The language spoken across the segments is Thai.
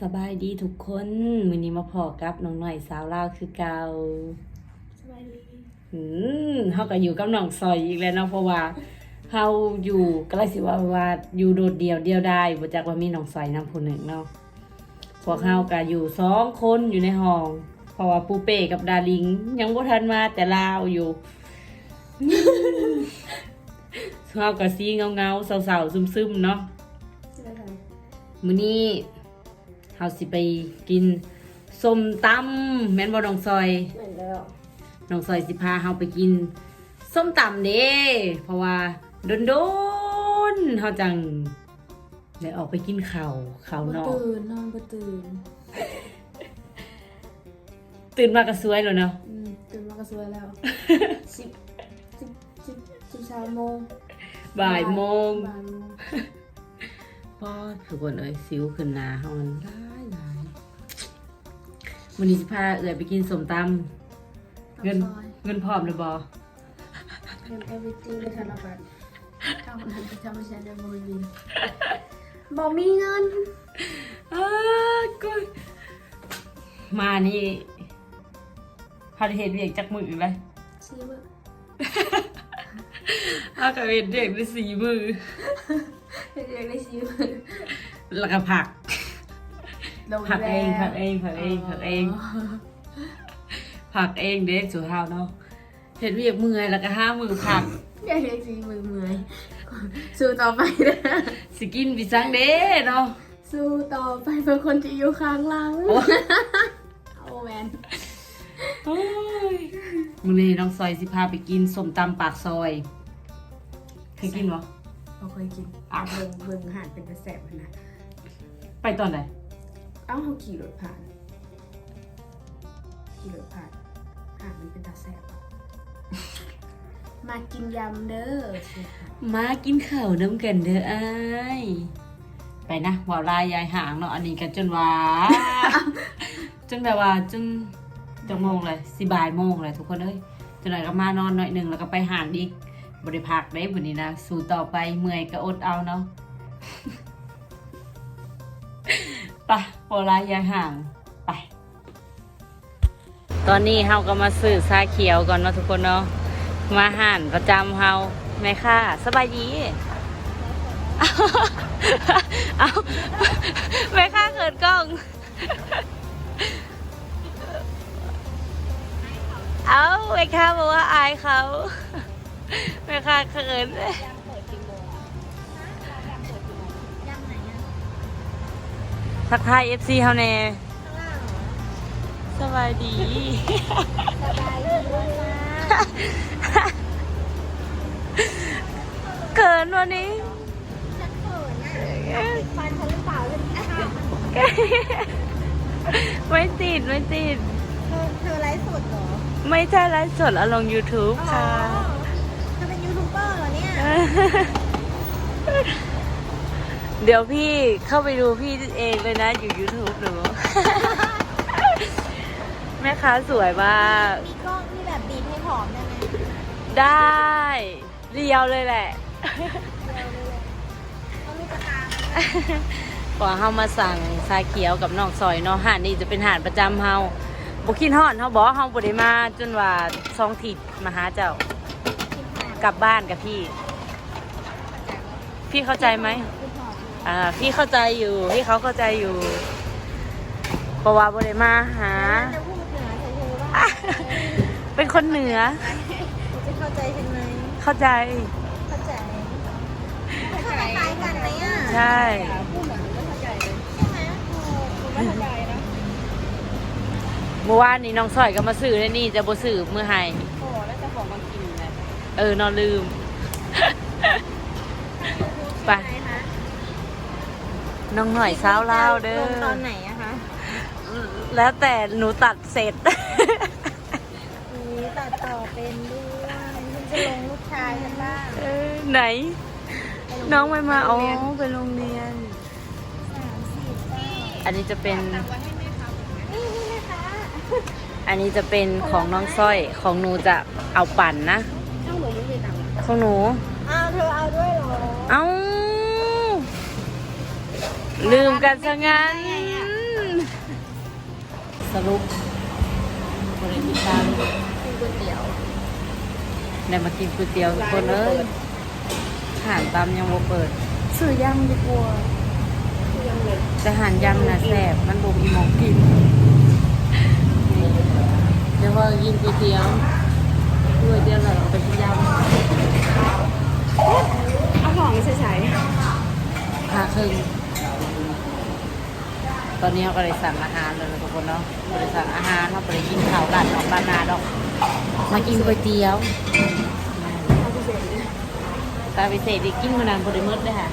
สบายดีทุกคนมื้อนี้มาพอกับน้องหน่อยสาวลาวคือเก่าสบายดีอืมเฮาก็อยู่กับน้องซอยอีกแล้วเนาะเพราะว่าเฮาอยู่ก็เลยสิว่าว่าอยู่โดดเดี่ยวเดียวได้บ่จักว่ามีน้องซอยนำผู้หนึ่งเนาะพวกเฮาก็อยู่สองคนอยู่ในห้อง เพราะว่าปูเป้กับดาลิง ยังบ่ทันมาแต่ลาวอยู่เฮาก็สีเงาๆเศร้าๆซึมๆเนาะใช่ไหมคะมื้อนี้ เฮาสิไปกินส้มตำแม่นบ่น้องซอยเหมือนแล้วน้องซอยสิพาเฮาไปกินส้มตำเด้เพราะว่าโดนๆเฮาจังได้ออกไปกินข้าวข้าวบ่นอกตื่นนอนบ่ตื่น ตื่นมาก็สวยแล้วเนาะอืมตื่นมาก็สวยแล้วสิบสิบสิบสิบสามโมงบ่ายโมงบ่ายโมงพ่อทุกคนเอ้ยสิวขึ้นหน้าเฮามันหลายหลาย มื้อนี้สิพาเอื้อยไปกินส้มตำเงินซอยเงินพร้อมเลยบ่เงิน everything ในธนาคารเท่านั้นจะไม่ใช่เดมอยบินบอกมีเงินอ้ากูมานี่พาได้เห็นเรียกจักมือเลยซีมืออาก็เห็นเรียกได้สี่มือ เรียกได้ซีมือแล้วก็ผักโดน ผักเองแล้วผักเองผักเองผักเองผักเองเด็กสุดเท้าเนาะเห็นเรียกมือแล้วก็ห้ามือผักเรียกได้ซีมือเมื่อยสู้ต่อไปนะสิกินบิซังเด้เนาะสู้ต่อไปเพื่อคนที่อยู่ข้างหลังโอ้โอ้แมนโอ้ยมึงนี่น้องซอยสิพาไปกินส้มตำปากซอยเคยกินบ่เราเคยกินอะเบิ่งเบิ่งอาหารเป็นกระแสมันนะไปตอนไหน เอ้าเขาขี่รถผ่านขี่รถผ่านอาหารมันเป็นตาแสบอะมากินยำเด้อใช่ค่ะมากินข้าวน้ำกันเด้ออ้ายไปนะว่าวลายยายหางเนาะอันนี้กันจนว่า จนแบบว่าจนจะโมงเลยสิบ่ายโมงเลยทุกคนเอ้ยจนหน่อยก็มานอนหน่อยหนึ่งแล้วก็ไปหานอีกบริพักได้วันนี้นะสู่ต่อไปเมื่อยก็อดเอาเนาะ ไป โปลายยาห่างไป ตอนนี้เฮาก็มาซื้อชาเขียวก่อนเนาะทุกคนเนาะ มาห่านประจำเฮาแม่ค่ะ สบายดี เอาเอาแม่ค่ะเกิดกล้อง เอาแม่ค้าบอกว่าอายเขาแม่ค้าเขิน ทักทายเอฟซีเฮาแน่สบายดีเกินวันนี้ฟันฉันหรือเปล่าเลยไม่ติดไม่ติดเธอเธอไลฟ์สดเหรอ ไม่ใช่ไลฟ์สดเอาลง YouTube ค่ะเธอเป็นยูทูบเบอร์เหรอเนี่ย เดี๋ยวพี่เข้าไปดูพี่เองเลยนะ อยู่ YouTube หนู แม่ค้าสวยมากมีกล้องที่แบบบีบให้ผอมได้ไหมได้ เรียวเลยแหละเขามีตะกร้าพอเฮามาสั่งชาเขียวกับน้องซอยเนาะหาดนี่จะเป็นหาดประจำเฮาบ่คิดฮอดเฮาบอกว่าเฮาบ่ได้มาจนว่าสองทิศมาหาเจ้ากลับบ้านกับพี่ พี่เข้าใจไหมคือผอม อ่าพี่เข้าใจอยู่พี่เขาเข้าใจอยู่เพราะว่าบ่ได้มาหา จะพูดเหนือใช่ไหมว่าเป็นคนเหนือ จะเข้าใจใช่ไหมเข้าใจ เข้าใจเข้าใจคล้ายๆกันไหมอะใช่ พูดเหมือนไม่เข้าใจเลยใช่ไหมไม่เข้าใจนะเมื่อวานนี้น้องซอยก็มาซื้อในนี่จะบ่ซื้อมือให้โอ้แล้วจะของมากินเลยเออนอนลืม ไป น้องหน่อยสาวลาวเด้อ ลงตอนไหนอะคะแล้วแต่หนูตัดเสร็จ นี่ตัดต่อเป็นด้วยมันจะลงลูกชายกันบ้างเออไหน น้องไม่มาอ๋อไปโรงเรียน สามสี่เก้าอันนี้จะเป็น นี่นี่นะคะอันนี้จะเป็นของน้องสร้อยของหนูจะเอาปั่นนะช่างหนูไม่มีตังค์ของหนู อ้าวเธอเอาด้วยเหรอ เอ้า ลืมกันซะงั้น สรุปบริติตามกินก๋วยเตี๋ยวได้มากินก๋วยเตี๋ยวทุกคนเอ้ยหารตามยังบ่เปิด ซื้อย่างดีกว่าซื้อย่างเลยแต่าหารยำน่ะแซ่บมันบ่มีหมองกินเดี๋ยวว่ากินก๋วยเตี๋ยวก๋วยเตี๋ยวแล้วเราไปกินยำเอาของใส่ห้าครึ่ง ตอนนี้เราก็เลยสั่งอาหารเลยนะทุกคนเนาะบริสั่งอาหารเราไปกินข้าวร้านนอกบ้านนาดอก มากินก๋วยเตี๋ยวๆเอาพิเศษเลยตาพิเศษอีกกินมานานบริมืดเลยค่ะ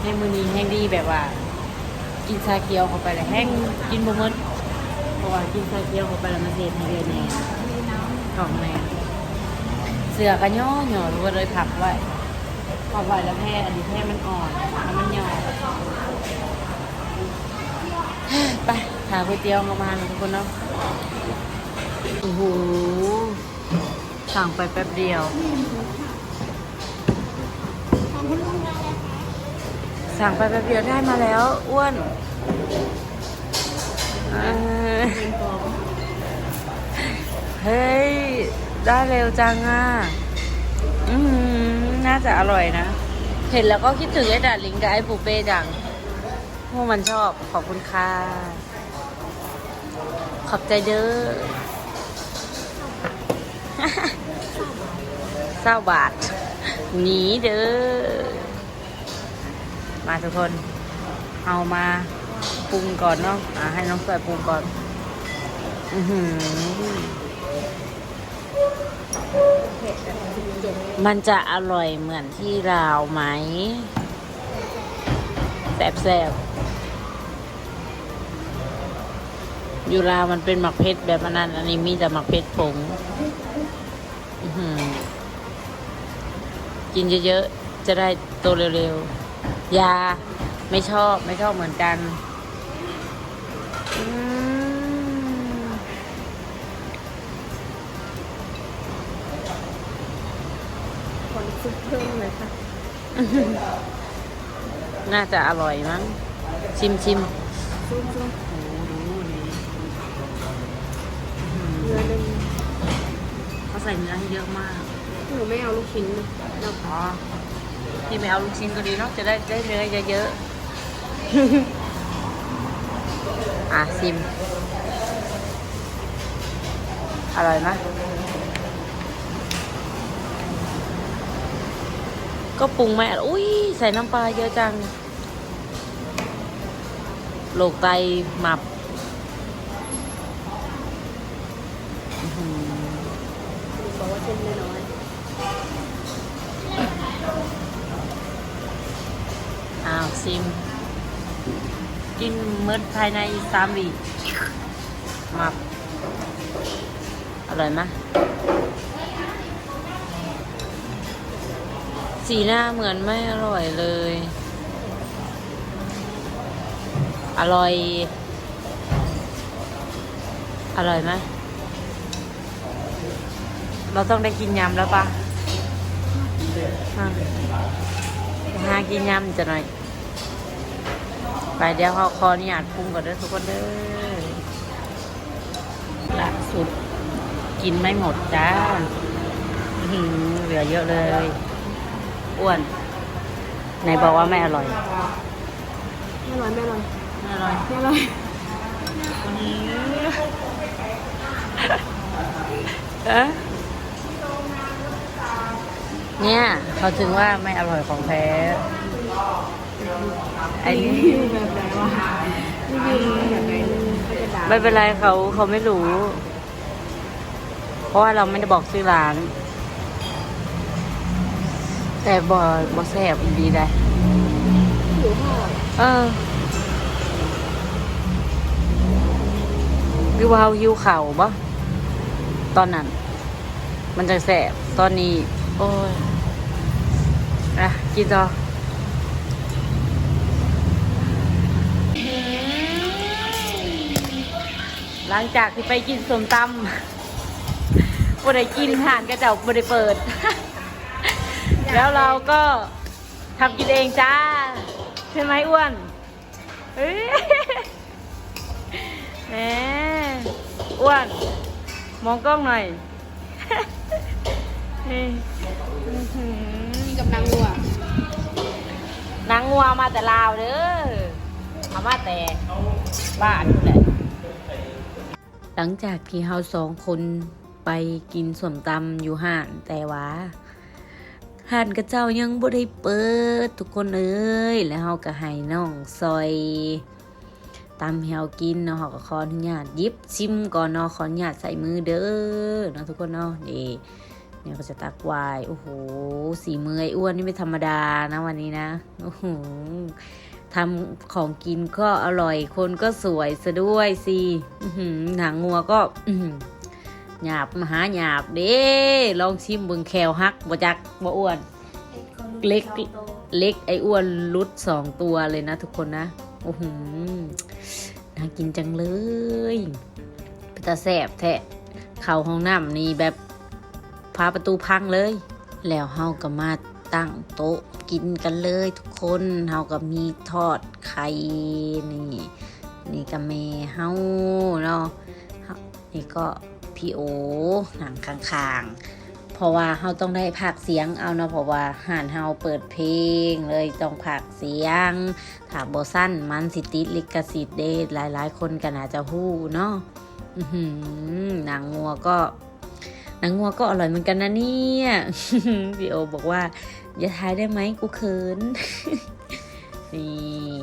ให้มือนี้แห้งดีแบบว่า กินชาเขียวเข้าไปแล้วแห้งกินบะมืดเพราะว่ากินชาเขียวเข้าไปแล้วมันเสียให้เดือนแน่ของแน่เสือกันย่อหย่อรู้ว่าเลยผักไว้ผักไว้แล้วแพ้อันนี้แพ้มันอ่อนแล้วมันหย่อ ไปหาก๋วยเตี๋ยวมาๆทุกคนเนาะโอ้โหสั่งไปแป๊บเดียว สั่งไปแป๊บเดียวได้มาแล้วอ้วนเฮ้ย ได้เร็วจังอะอือหือน่าจะอร่อยนะ เห็นแล้วก็คิดถึงไอ้ดาลิงกับไอ้ปูเป้จังพวกมันชอบขอบคุณค่ะ ขอบใจเด้อเศร้าบาทหนีเด้อ มาทุกคน เอามาปรุงก่อนเนาะอ่าให้น้องสวยปรุงก่อน อือหือ มันจะอร่อยเหมือนที่ลาวไหมแสบแสบๆ ยู่ลาวมันเป็นหมักเพชรแบบนั้น อันนี้มีแต่หมักเพชรผงอื้อหือกินเยอะๆ จะได้โตเร็วๆ ยาไม่ชอบไม่ชอบเหมือนกันอืมคนซุปเพิ่มเลยค่ะ น่าจะอร่อยมั้ง ชิมชิมซุป เขาใส่เนื้อให้เยอะมากหนูไม่เอาลูกชิ้นนะเราอ๋อที่ไม่เอาลูกชิ้นก็ดีเนาะจะได้ได้เนื้อเยอะๆ อะชิม อร่อยไหมก็ปรุงไม่อร่อยอุ้ยใส่น้ำปลาเยอะจัง โลกไตหมับอื้อหือ บอกว่าเส้นน้อยอ้าวซิม กินมื้อภายในสามวีมับอร่อยไหมสีหน้าเหมือนไม่อร่อยเลย อร่อย อร่อยไหม เราต้องได้กินยำแล้วปะอะไปหากินยำจะหน่อย ไปเดี๋ยวเขาคอนี่อาจปรุงก่อนเด้อทุกคนเด้อล่าสุด กินไม่หมดจ้าอื้อหือเหลือเยอะเลย อ้วนไหนบอกว่าไม่อร่อยๆไม่อร่อย ไม่อร่อย ไม่อร่อย ไม่อร่อยเอ๊ะ เนี่ย เขาถึงว่าไม่อร่อยของแท้ไอ้นี่แบบไหนวะไม่เป็นไรเขาเขาไม่รู้ เพราะว่าเราไม่ได้บอกชื่อร้าน แต่บอบอแซบอีดีได้หิวข้าวเออวิวาวยิวเข่าบ่ตอนนั้น มันจะแสบตอนนี้ โอ้ยอะกินต่อหลังจากที่ไปกินสมตำบ่ได้กินห่านกระเจ้าบ่ได้เปิด แล้วเราก็ทำกินเองจ้า ใช่ไหมอ้วนเฮ้ยแหมอ้วน มองกล้องหน่อยนี่ อื้อหือกินกับนางวัวนางงัวมาแต่ลาวเด้อเอามาแต่บ้านนี่แหละหลังจากที่เราสองคนไปกินสวมตำอยู่ห้านแต่ว่าห้านกระเจ้ายังบ่ได้เปิด ทุกคนเอ้ยแล้วเราก็ให้น้องซอยตำให้เรากินเนาะเราก็ขออนุญาตยิบชิมก่อนเนาะขออนุญาตใส่มือเด้อเนาะทุกคนเนาะนี่ เนี่ยก็จะตักวายโอ้โหสีมือไอ้อ้วนนี่ไม่ธรรมดานะวันนี้นะโอ้โหทำของกินก็อร่อยคนก็สวยซะด้วยสิหือหนังงัวก็หยาบมหาหยาบเด้ลองชิมเบิงแควฮักบ่จักบ่อ้วน เล็กเล็กไอ้อ้วนรุดสองตัวเลยนะทุกคนนะโอ้โหน่ากินจังเลยเป็นตาแสบแทะเข่าห้องน้ำนี่แบบ พาประตูพังเลย แล้วเฮาก็มาตั้งโต๊ะกินกันเลยทุกคนเฮาก็มีทอดไข่นี่ นี่ก็แม่เฮาเนาะนี่ก็พี่โอหนังข้างๆ เพราะว่าเฮาต้องได้ภาคเสียงเอาเนาะเพราะว่าหานเฮาเปิดเพลงเลยต้องภาคเสียงถามโบสั้นมันสิติดลิขสิทธิ์เดหลายๆ คนก็น่าจะฮู้เนาะหนังงัวก็ หนังงัวก็อร่อยเหมือนกันนะเนี่ยพี่โอบอกว่า อย่าทายได้ไหมกูเขินนี่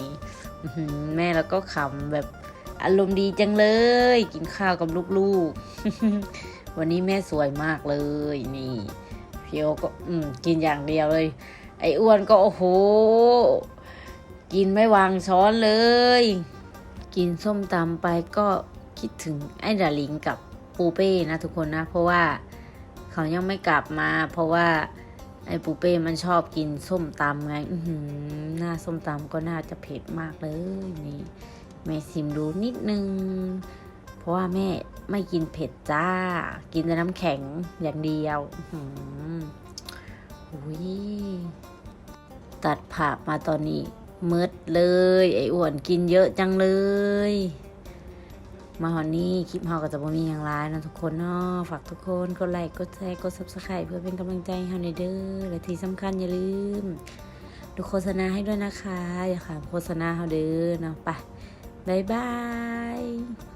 แม่แล้วก็ขำแบบอารมณ์ดีจังเลย กินข้าวกับลูกๆ วันนี้แม่สวยมากเลยนี่พี่โอก็อืมกินอย่างเดียวเลย ไอ้อ้วนก็โอ้โห กินไม่วางช้อนเลย กินส้มตำไปก็คิดถึงไอ้ดาลิงกับ ปูเป้นะทุกคนนะ เพราะว่าเขายังไม่กลับมา เพราะว่าไอ้ปูเป้มันชอบกินส้มตำไงหือหน้าส้มตำก็น่าจะเผ็ดมากเลยนี่แม่ชิมดูนิดนึง เพราะว่าแม่ไม่กินเผ็ดจ้า กินแต่น้ำแข็งอย่างเดียวอื้อหืออุ้ยตัดผักมาตอนนี้มืดเลย ไอ้อ้วนกินเยอะจังเลย มาหอนนี่คลิปเฮาก็จะบ่มีอย่างไรนะทุกคนเนาะฝากทุกคนกดไลค์กดแชร์กด subscribe เพื่อเป็นกำลังใจให้เฮาในเด้อและที่สำคัญอย่าลืม ดูโฆษณาให้ด้วยนะคะ อย่าขาดโฆษณาเฮาเด้อเนาะไปบ๊ายบาย